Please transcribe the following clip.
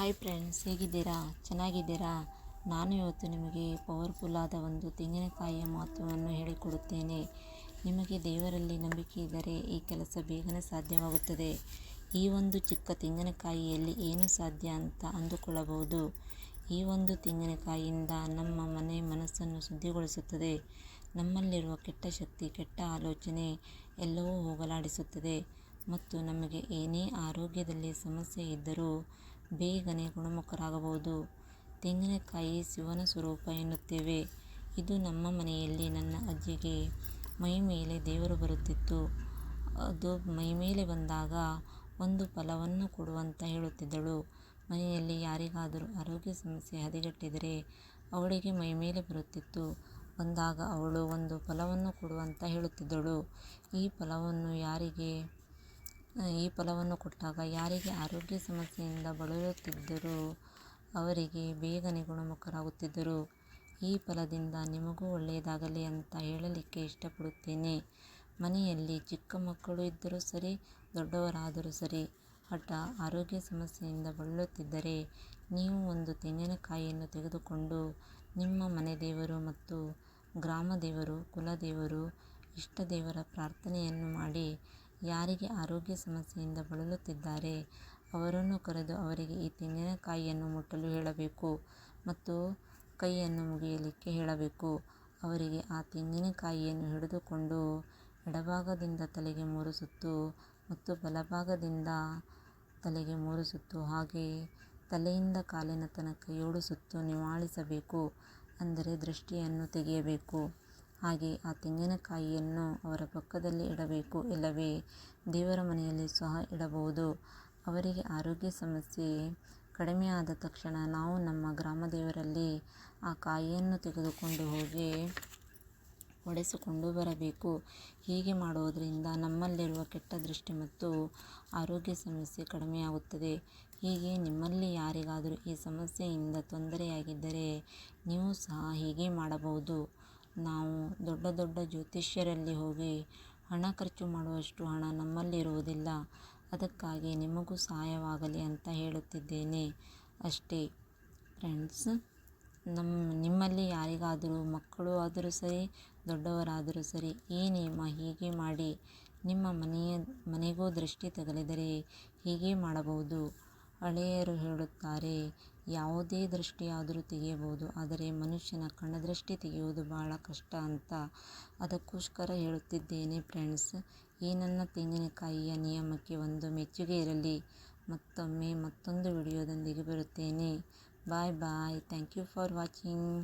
Hi friends, ಹೇಗಿದ್ದೀರಾ? ಚೆನ್ನಾಗಿದ್ದೀರಾ? ನಾನು ಇವತ್ತು ನಿಮಗೆ ಪವರ್ಫುಲ್ ಆದ ಒಂದು ತೆಂಗಿನಕಾಯಿಯ ಮಹತ್ವವನ್ನು ಹೇಳಿಕೊಡುತ್ತೇನೆ. ನಿಮಗೆ ದೇವರಲ್ಲಿ ನಂಬಿಕೆ ಇದ್ದರೆ ಈ ಕೆಲಸ ಬೇಗನೆ ಸಾಧ್ಯವಾಗುತ್ತದೆ. ಈ ಒಂದು ಚಿಕ್ಕ ತೆಂಗಿನಕಾಯಿಯಲ್ಲಿ ಏನು ಸಾಧ್ಯ ಅಂತ ಅಂದುಕೊಳ್ಳಬಹುದು. ಈ ಒಂದು ತೆಂಗಿನಕಾಯಿಯಿಂದ ನಮ್ಮ ಮನೆ ಮನಸ್ಸನ್ನು ಶುದ್ಧಿಗೊಳಿಸುತ್ತದೆ. ನಮ್ಮಲ್ಲಿರುವ ಕೆಟ್ಟ ಶಕ್ತಿ, ಕೆಟ್ಟ ಆಲೋಚನೆ ಎಲ್ಲವೂ ಹೋಗಲಾಡಿಸುತ್ತದೆ. ಮತ್ತು ನಮಗೆ ಏನೇ ಆರೋಗ್ಯದಲ್ಲಿ ಸಮಸ್ಯೆ ಇದ್ದರೂ ಬೇಗನೆ ಗುಣಮುಖರಾಗಬಹುದು. ತೆಂಗಿನಕಾಯಿ ಶಿವನ ಸ್ವರೂಪ ಎನ್ನುತ್ತೇವೆ. ಇದು ನಮ್ಮ ಮನೆಯಲ್ಲಿ ನನ್ನ ಅಜ್ಜಿಗೆ ಮೈ ಮೇಲೆ ದೇವರು ಬರುತ್ತಿತ್ತು. ಅದು ಮೈ ಮೇಲೆ ಬಂದಾಗ ಒಂದು ಫಲವನ್ನು ಕೊಡುವಂತ ಹೇಳುತ್ತಿದ್ದಳು. ಮನೆಯಲ್ಲಿ ಯಾರಿಗಾದರೂ ಆರೋಗ್ಯ ಸಮಸ್ಯೆ ಹದಗೆಟ್ಟಿದರೆ ಅವಳಿಗೆ ಮೈ ಮೇಲೆ ಬರುತ್ತಿತ್ತು. ಬಂದಾಗ ಅವಳು ಒಂದು ಫಲವನ್ನು ಕೊಡುವಂತ ಹೇಳುತ್ತಿದ್ದಳು. ಈ ಫಲವನ್ನು ಯಾರಿಗೆ ಈ ಫಲವನ್ನು ಕೊಟ್ಟಾಗ ಯಾರಿಗೆ ಆರೋಗ್ಯ ಸಮಸ್ಯೆಯಿಂದ ಬಳಲುತ್ತಿದ್ದರೋ ಅವರಿಗೆ ಬೇಗನೆ ಗುಣಮುಖರಾಗುತ್ತಿದ್ದರು. ಈ ಫಲದಿಂದ ನಿಮಗೂ ಒಳ್ಳೆಯದಾಗಲಿ ಅಂತ ಹೇಳಲಿಕ್ಕೆ ಇಷ್ಟಪಡುತ್ತೇನೆ. ಮನೆಯಲ್ಲಿ ಚಿಕ್ಕ ಮಕ್ಕಳು ಇದ್ದರೂ ಸರಿ, ದೊಡ್ಡವರಾದರೂ ಸರಿ, ಹಠ ಆರೋಗ್ಯ ಸಮಸ್ಯೆಯಿಂದ ಬಳಲುತ್ತಿದ್ದರೆ ನೀವು ಒಂದು ತೆಂಗಿನಕಾಯಿಯನ್ನು ತೆಗೆದುಕೊಂಡು ನಿಮ್ಮ ಮನೆ ದೇವರು ಮತ್ತು ಗ್ರಾಮ ದೇವರು ಕುಲದೇವರು ಇಷ್ಟ ದೇವರ ಪ್ರಾರ್ಥನೆಯನ್ನು ಮಾಡಿ ಯಾರಿಗೆ ಆರೋಗ್ಯ ಸಮಸ್ಯೆಯಿಂದ ಬಳಲುತ್ತಿದ್ದಾರೆ? ಅವರನ್ನು ಕರೆದು ಅವರಿಗೆ ಈ ತೆಂಗಿನಕಾಯಿಯನ್ನು ಮುಟ್ಟಲು ಹೇಳಬೇಕು ಮತ್ತು ಕೈಯನ್ನು ಮುಗಿಯಲಿಕ್ಕೆ ಹೇಳಬೇಕು. ಅವರಿಗೆ ಆ ತೆಂಗಿನಕಾಯಿಯನ್ನು ಹಿಡಿದುಕೊಂಡು ಎಡಭಾಗದಿಂದ ತಲೆಗೆ ಮೂರು ಸುತ್ತು ಮತ್ತು ಬಲಭಾಗದಿಂದ ತಲೆಗೆ ಮೂರು ಸುತ್ತು, ಹಾಗೆ ತಲೆಯಿಂದ ಕಾಲಿನ ತನಕ ಏಳು ಸುತ್ತು ನಿವಾಳಿಸಬೇಕು, ಅಂದರೆ ದೃಷ್ಟಿಯನ್ನು ತೆಗೆಯಬೇಕು. ಹಾಗೆ ಆ ತೆಂಗಿನಕಾಯಿಯನ್ನು ಅವರ ಪಕ್ಕದಲ್ಲಿ ಇಡಬೇಕು. ಇಲ್ಲವೇ, ದೇವರ ಮನೆಯಲ್ಲಿ ಸಹ ಇಡಬಹುದು. ಅವರಿಗೆ ಆರೋಗ್ಯ ಸಮಸ್ಯೆ ಕಡಿಮೆಯಾದ ತಕ್ಷಣ ನಾವು ನಮ್ಮ ಗ್ರಾಮ ದೇವರಲ್ಲಿ ಆ ಕಾಯಿಯನ್ನು ತೆಗೆದುಕೊಂಡು ಹೋಗಿ ಒಡೆಸಿಕೊಂಡು ಬರಬೇಕು. ಹೀಗೆ ಮಾಡುವುದರಿಂದ ನಮ್ಮಲ್ಲಿರುವ ಕೆಟ್ಟ ದೃಷ್ಟಿ ಮತ್ತು ಆರೋಗ್ಯ ಸಮಸ್ಯೆ ಕಡಿಮೆಯಾಗುತ್ತದೆ. ಹೀಗೆ ನಿಮ್ಮಲ್ಲಿ ಯಾರಿಗಾದರೂ ಈ ಸಮಸ್ಯೆಯಿಂದ ತೊಂದರೆಯಾಗಿದ್ದರೆ ನೀವು ಸಹ ಹೀಗೆ ಮಾಡಬಹುದು. ನಾವು ದೊಡ್ಡ ದೊಡ್ಡ ಜ್ಯೋತಿಷ್ಯರಲ್ಲಿ ಹೋಗಿ ಹಣ ಖರ್ಚು ಮಾಡುವಷ್ಟು ಹಣ ನಮ್ಮಲ್ಲಿರುವುದಿಲ್ಲ. ಅದಕ್ಕಾಗಿ ನಿಮಗೂ ಸಹಾಯವಾಗಲಿ ಅಂತ ಹೇಳುತ್ತಿದ್ದೇನೆ. ಅಷ್ಟೇ ಫ್ರೆಂಡ್ಸ್ ನಮ್ಮ ನಿಮ್ಮಲ್ಲಿ ಯಾರಿಗಾದರೂ ಮಕ್ಕಳು ಆದರೂ ಸರಿ, ದೊಡ್ಡವರಾದರೂ ಸರಿ, ಈ ನಿಯಮ ಹೀಗೆ ಮಾಡಿ ನಿಮ್ಮ ಮನೆಯ, ಮನೆಗೂ ದೃಷ್ಟಿ ತಗಲಿದರೆ ಹೀಗೆ ಮಾಡಬಹುದು. ಹಳೆಯರು ಹೇಳುತ್ತಾರೆ, ಯಾವುದೇ ದೃಷ್ಟಿಯಾದರೂ ತೆಗೆಯಬಹುದು, ಆದರೆ ಮನುಷ್ಯನ ಕಣ್ಣದೃಷ್ಟಿ ತೆಗೆಯುವುದು ಬಹಳ ಕಷ್ಟ ಅಂತ ಅದಕ್ಕೋಸ್ಕರ ಹೇಳುತ್ತಿದ್ದೇನೆ ಫ್ರೆಂಡ್ಸ್. ಈ ನನ್ನ ತೆಂಗಿನಕಾಯಿಯ ನಿಯಮಕ್ಕೆ ಒಂದು ಮೆಚ್ಚುಗೆ ಇರಲಿ. ಮತ್ತೊಮ್ಮೆ ಮತ್ತೊಂದು ವಿಡಿಯೋದೊಂದಿಗೆ ಬರುತ್ತೇನೆ. Bye bye. Thank you for watching.